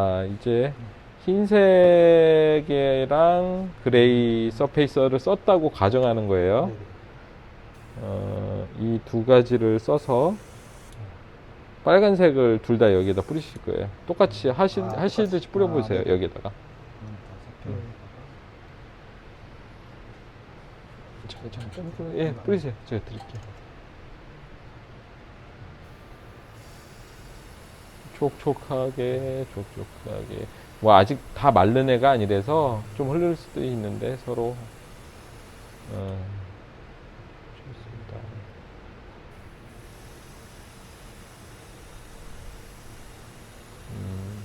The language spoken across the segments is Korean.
아, 이제 흰색이랑 그레이 서페이서를 썼다고 가정하는 거예요. 네네. 어, 이 두 가지를 써서 빨간색을 둘 다 여기다 뿌리실 거예요. 똑같이 하시, 아, 하시듯이 똑같이. 뿌려보세요. 아, 네. 여기다가. 음, 좀 뿌려- 예, 뿌리세요. 제가 드릴게요. 촉촉하게, 촉촉하게. 뭐 아직 다 마른 애가 아니라서 좀 흐를 수도 있는데 서로. 어, 좋습니다. 음,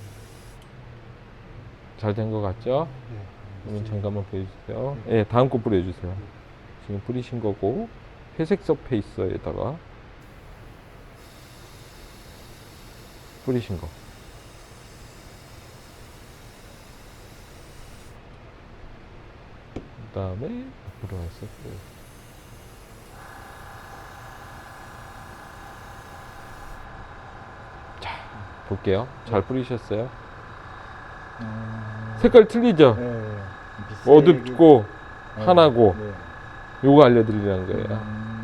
잘된 것 같죠? 네. 그러면 잠깐만 보여주세요. 예, 다음 거 뿌려주세요. 지금 뿌리신 거고 회색 서페이서에다가 뿌리신 거. 그 다음에 앞으로 와서 뿌려. 자, 볼게요. 잘 뿌리셨어요? 음, 색깔 틀리죠? 네. 비슷하게 어둡고 네. 환하고 네. 요거 알려드리려는 거예요. 음,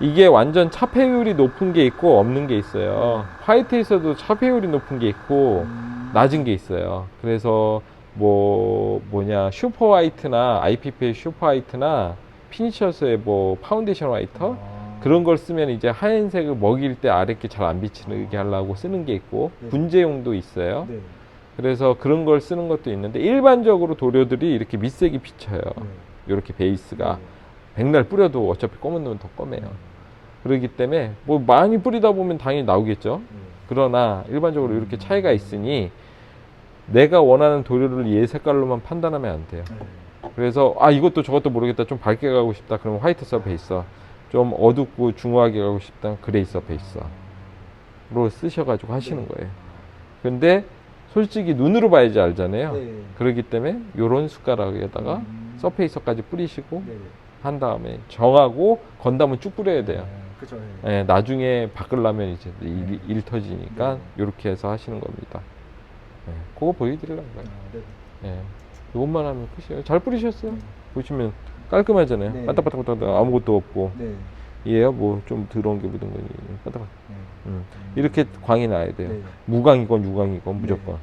이게 완전 차폐율이 높은 게 있고 없는 게 있어요. 화이트에서도 차폐율이 높은 게 있고 음, 낮은 게 있어요. 그래서 뭐 뭐냐 슈퍼 화이트나 IPP의 슈퍼 화이트나 피니셔스의 뭐 파운데이션 화이터 아, 그런 걸 쓰면 이제 하얀색을 먹일 때 아랫게 잘 안 비치게 하려고 쓰는 게 있고 네. 분재용도 있어요. 네. 그래서 그런 걸 쓰는 것도 있는데 일반적으로 도료들이 이렇게 밑색이 비쳐요. 네. 이렇게 베이스가 네. 백날 뿌려도 어차피 검은 놈은 더 검해요. 네. 그렇기 때문에 뭐 많이 뿌리다 보면 당연히 나오겠죠. 네. 그러나 일반적으로 이렇게 차이가 있으니 내가 원하는 도료를 얘 색깔로만 판단하면 안 돼요. 네. 그래서 아 이것도 저것도 모르겠다 좀 밝게 가고 싶다 그러면 화이트 서페이서 좀 어둡고 중후하게 가고 싶다 그레이 서페이서로 쓰셔가지고 하시는 네. 거예요. 근데 솔직히 눈으로 봐야지 알잖아요. 네. 그렇기 때문에 요런 숟가락에다가 음. 서페이서까지 뿌리시고 네. 네. 한 다음에 정하고 건담은 쭉 뿌려야 돼요. 네. 그죠. 네. 예, 나중에 바꾸려면 이제 일, 일 터지니까 네. 이렇게 해서 하시는 겁니다. 예, 그거 보여드리려고 아, 요 네. 예, 이것만 하면 끝이에요. 잘 뿌리셨어요. 네. 보시면 깔끔하잖아요. 네. 반딱반딱반딱 아무것도 없고 네. 얘요 뭐좀 더러운 게 묻은 거니 반딱 네. 음. 이렇게 광이 나야 돼요. 네. 무광이건 유광이건 무조건.